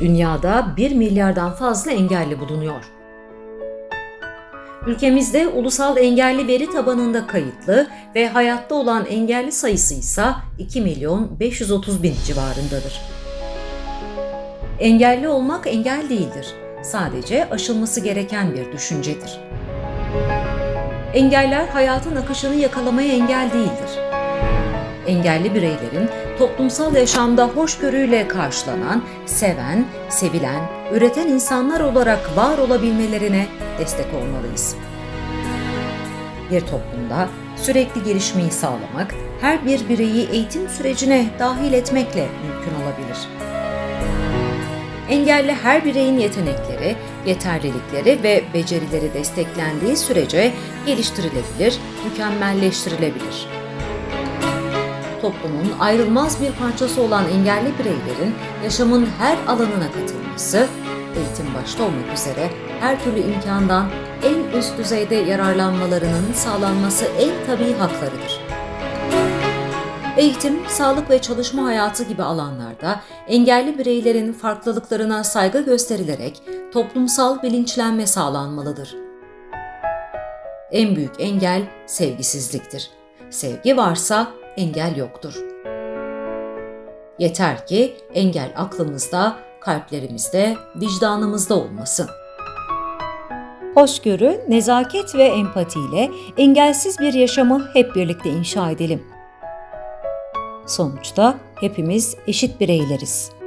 Dünyada 1 milyardan fazla engelli bulunuyor. Ülkemizde ulusal engelli veri tabanında kayıtlı ve hayatta olan engelli sayısı ise 2 milyon 530 bin civarındadır. Engelli olmak engel değildir. Sadece aşılması gereken bir düşüncedir. Engeller hayatın akışını yakalamaya engel değildir. Engelli bireylerin toplumsal yaşamda hoşgörüyle karşılanan, seven, sevilen, üreten insanlar olarak var olabilmelerine destek olmalıyız. Bir toplumda sürekli gelişmeyi sağlamak, her bir bireyi eğitim sürecine dahil etmekle mümkün olabilir. Engelli her bireyin yetenekleri, yeterlilikleri ve becerileri desteklendiği sürece geliştirilebilir, mükemmelleştirilebilir. Toplumun ayrılmaz bir parçası olan engelli bireylerin yaşamın her alanına katılması, eğitim başta olmak üzere her türlü imkandan en üst düzeyde yararlanmalarının sağlanması en tabii haklarıdır. Eğitim, sağlık ve çalışma hayatı gibi alanlarda engelli bireylerin farklılıklarına saygı gösterilerek toplumsal bilinçlenme sağlanmalıdır. En büyük engel sevgisizliktir. Sevgi varsa engel yoktur. Yeter ki engel aklımızda, kalplerimizde, vicdanımızda olmasın. Hoşgörü, nezaket ve empatiyle engelsiz bir yaşamı hep birlikte inşa edelim. Sonuçta hepimiz eşit bireyleriz.